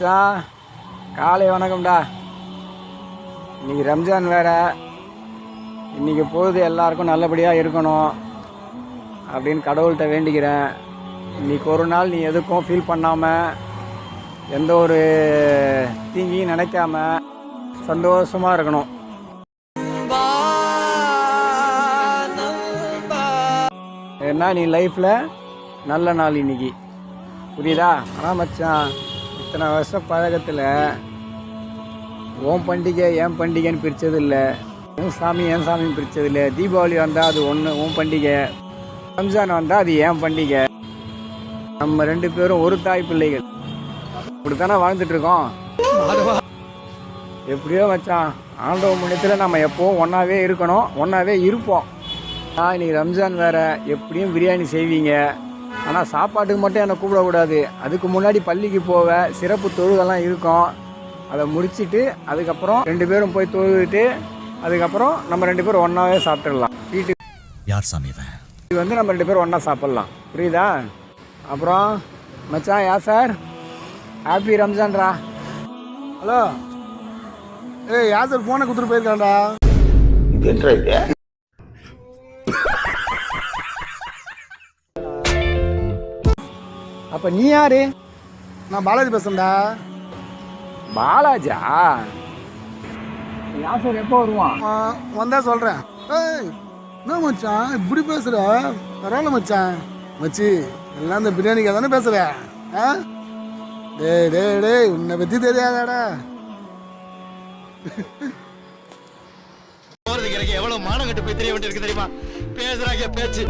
சா காலை வணக்கம்டா. இன்னைக்கு ரம்ஜான் வேற. இன்னைக்கு பொழுது எல்லாருக்கும் நல்லபடியாக இருக்கணும் அப்படின்னு கடவுள்கிட்ட வேண்டிக்கிறேன். இன்னைக்கு ஒரு நாள் நீ எதுக்கும் ஃபீல் பண்ணாமல் எந்த ஒரு தீங்கியும் நினைக்காம சந்தோஷமாக இருக்கணும். ஏன்னா நீ லைஃப்பில் நல்ல நாள் இன்னைக்கு. புரியுதா? ஆனால் மச்சான். இத்தனை வருஷம் பழக்கத்தில் ஓம் பண்டிகை ஏன் பண்டிகைன்னு பிரித்தது இல்லை உன் சாமி என் சாமின்னு பிரித்தது இல்லை தீபாவளி வந்தால் அது ஒன்று உன் பண்டிகை. ரம்ஜான் வந்தால் அது ஏன் பண்டிகை. நம்ம ரெண்டு பேரும் ஒரு தாய் பிள்ளைகள். இப்படி தானே வாழ்ந்துட்டுருக்கோம் எப்படியோ வச்சான் ஆண்டவ முன்னத்தில் நம்ம எப்போவும் ஒன்றாவே இருக்கணும் ஒன்றாவே இருப்போம். ஆ இன்னைக்கு ரம்ஜான் வேற எப்படியும் பிரியாணி செய்வீங்க. ஆனால் சாப்பாட்டுக்கு மட்டும் என்னை கூப்பிடக்கூடாது அதுக்கு முன்னாடி பள்ளிக்கு போவ சிறப்பு தொழுகெல்லாம் இருக்கும். அதை முடிச்சிட்டு அதுக்கப்புறம் ரெண்டு பேரும் போய் தொழுதுட்டு அதுக்கப்புறம் நம்ம ரெண்டு பேரும் ஒன்றாவே சாப்பிட்டுடலாம். வீட்டுக்கு யார் சாமி இவன்? வந்து நம்ம ரெண்டு பேரும் ஒன்றா சாப்பிட்லாம். புரியுதா? அப்புறம் மச்சான் யா சார்? ஹாப்பி ரம்ஜான்ரா ஹலோ ஏய் யாசர் போனை கொடுத்துட்டு போயிருக்கான்டா. அப்போ நீ யாரு? நான் பாலாஜி பேசுறேன்டா. பாலாஜா? யாசர் எப்போ வருவான்? ஆ, வந்தா சொல்றேன். ஏய் என்ன மச்சான்? இப்படி பேசுற? பரவாயில்ல மச்சான். மச்சி எல்லாம் இந்த பிரியாணிக்காக தானே பேசுற? ஆ? டேய் டேய் டேய் உன்னை பத்தி தெரியாதாடா. போறது கிடைக்க எவ்வளவு மானம் கட்டு போய் தெரிய வேண்டியிருக்கு தெரியுமா? பேசுறாங்க பேச்சு.